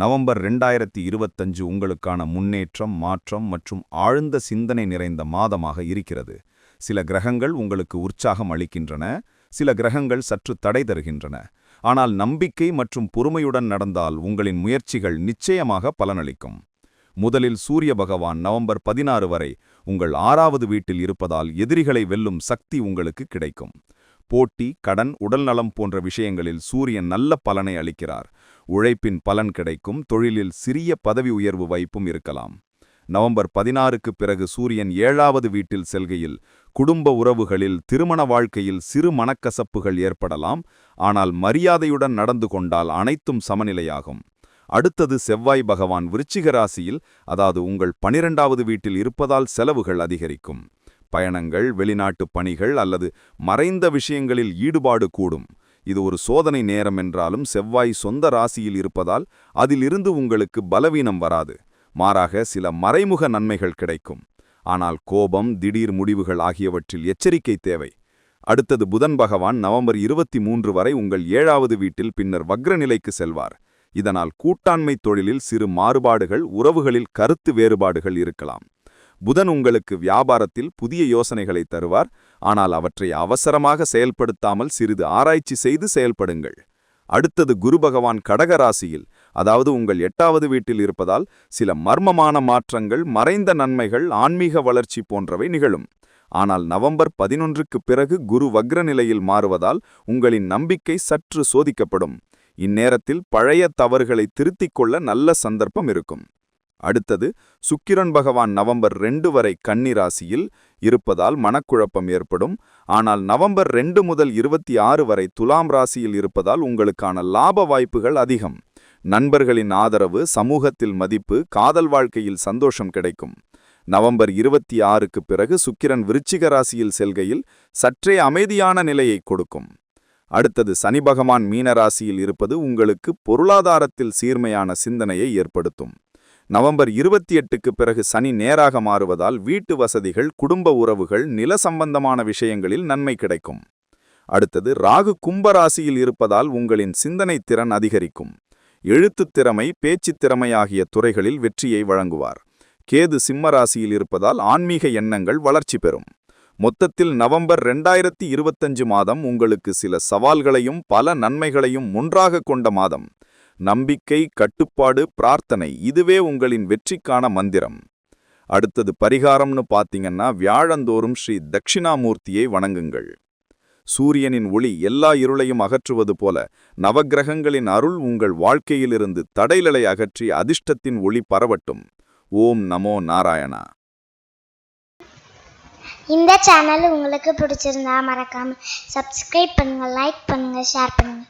November ரெண்டாயிரத்தி இருபத்தஞ்சு உங்களுக்கான முன்னேற்றம் மாற்றம் மற்றும் ஆழ்ந்த சிந்தனை நிறைந்த மாதமாக இருக்கிறது. சில கிரகங்கள் உங்களுக்கு உற்சாகம் அளிக்கின்றன சில கிரகங்கள் சற்று தடை தருகின்றன. ஆனால் நம்பிக்கை மற்றும் பொறுமையுடன் நடந்தால் உங்களின் முயற்சிகள் நிச்சயமாக பலனளிக்கும். முதலில் சூரிய பகவான் நவம்பர் பதினாறு வரை உங்கள் ஆறாவது வீட்டில் இருப்பதால் எதிரிகளை வெல்லும் சக்தி உங்களுக்கு கிடைக்கும். போட்டி கடன் உடல்நலம் போன்ற விஷயங்களில் சூரியன் நல்ல பலனை அளிக்கிறார். உழைப்பின் பலன் கிடைக்கும் தொழிலில் சிறிய பதவி உயர்வு வாய்ப்பும் இருக்கலாம். நவம்பர் பதினாறுக்கு பிறகு சூரியன் ஏழாவது வீட்டில் செல்கையில் குடும்ப உறவுகளில் திருமண வாழ்க்கையில் சிறு மனக்கசப்புகள் ஏற்படலாம் ஆனால் மரியாதையுடன் நடந்து கொண்டால் அனைத்தும் சமநிலையாகும். அடுத்தது செவ்வாய் பகவான் விருச்சிக ராசியில் அதாவது உங்கள் பனிரெண்டாவது வீட்டில் இருப்பதால் செலவுகள் அதிகரிக்கும். பயணங்கள் வெளிநாட்டு பணிகள் அல்லது மறைந்த விஷயங்களில் ஈடுபாடு கூடும். இது ஒரு சோதனை நேரம் என்றாலும் செவ்வாய் சொந்த ராசியில் இருப்பதால் அதிலிருந்து உங்களுக்கு பலவீனம் வராது. மாறாக சில மறைமுக நன்மைகள் கிடைக்கும். ஆனால் கோபம் திடீர் முடிவுகள் ஆகியவற்றில் எச்சரிக்கை தேவை. அடுத்தது புதன் பகவான் நவம்பர் இருபத்தி மூன்று வரை உங்கள் ஏழாவது வீட்டில் பின்னர் வக்ரநிலைக்கு செல்வார். இதனால் கூட்டாண்மை தொழிலில் சிறு மாறுபாடுகள் உறவுகளில் கருத்து வேறுபாடுகள் இருக்கலாம். புதன் உங்களுக்கு வியாபாரத்தில் புதிய யோசனைகளை தருவார். ஆனால் அவற்றை அவசரமாக செயல்படுத்தாமல் சிறிது ஆராய்ச்சி செய்து செயல்படுங்கள். அடுத்தது குரு பகவான் கடகராசியில் அதாவது உங்கள் எட்டாவது வீட்டில் இருப்பதால் சில மர்மமான மாற்றங்கள் மறைந்த நன்மைகள் ஆன்மீக வளர்ச்சி போன்றவை நிகழும். ஆனால் நவம்பர் பதினொன்றுக்கு பிறகு குரு வக்ர நிலையில் மாறுவதால் உங்களின் நம்பிக்கை சற்று சோதிக்கப்படும். இந்நேரத்தில் பழைய தவறுகளை திருத்திக் கொள்ள நல்ல சந்தர்ப்பம் இருக்கும். அடுத்தது சுக்கிரன் பகவான் நவம்பர் ரெண்டு வரை கன்னி ராசியில் இருப்பதால் மனக்குழப்பம் ஏற்படும். ஆனால் நவம்பர் ரெண்டு முதல் இருபத்தி ஆறு வரை துலாம் ராசியில் இருப்பதால் உங்களுக்கான லாப வாய்ப்புகள் அதிகம். நண்பர்களின் ஆதரவு சமூகத்தில் மதிப்பு காதல் வாழ்க்கையில் சந்தோஷம் கிடைக்கும். நவம்பர் இருபத்தி ஆறுக்கு பிறகு சுக்கிரன் விருச்சிக ராசியில் செல்கையில் சற்றே அமைதியான நிலையை கொடுக்கும். அடுத்தது சனி பகவான் மீனராசியில் இருப்பது உங்களுக்கு பொருளாதாரத்தில் சீர்மையான சிந்தனையை ஏற்படுத்தும். நவம்பர் இருபத்தி எட்டுக்கு பிறகு சனி நேராக மாறுவதால் வீட்டு வசதிகள் குடும்ப உறவுகள் நில சம்பந்தமான விஷயங்களில் நன்மை கிடைக்கும். அடுத்தது ராகு கும்பராசியில் இருப்பதால் உங்களின் சிந்தனை திறன் அதிகரிக்கும். எழுத்துத் திறமை பேச்சுத் திறமை ஆகிய துறைகளில் வெற்றியை வழங்குவார். கேது சிம்மராசியில் இருப்பதால் ஆன்மீக எண்ணங்கள் வளர்ச்சி பெறும். மொத்தத்தில் நவம்பர் ரெண்டாயிரத்தி இருபத்தஞ்சு மாதம் உங்களுக்கு சில சவால்களையும் பல நன்மைகளையும் ஒன்றாக கொண்ட மாதம். நம்பிக்கை கட்டுப்பாடு பிரார்த்தனை இதுவே உங்களின் வெற்றிக்கான மந்திரம். அடுத்தது பரிகாரம்னு பார்த்தீங்கன்னா வியாழந்தோறும் ஸ்ரீ தட்சிணாமூர்த்தியை வணங்குங்கள். சூரியனின் ஒளி எல்லா இருளையும் அகற்றுவது போல நவக்கிரகங்களின் அருள் உங்கள் வாழ்க்கையிலிருந்து தடைகளை அகற்றி அதிர்ஷ்டத்தின் ஒளி பரவட்டும். ஓம் நமோ நாராயணா. இந்த சேனல் உங்களுக்கு பிடிச்சிருந்தா மறக்காம சப்ஸ்கிரைப் பண்ணுங்க லைக் பண்ணுங்க ஷேர் பண்ணுங்க.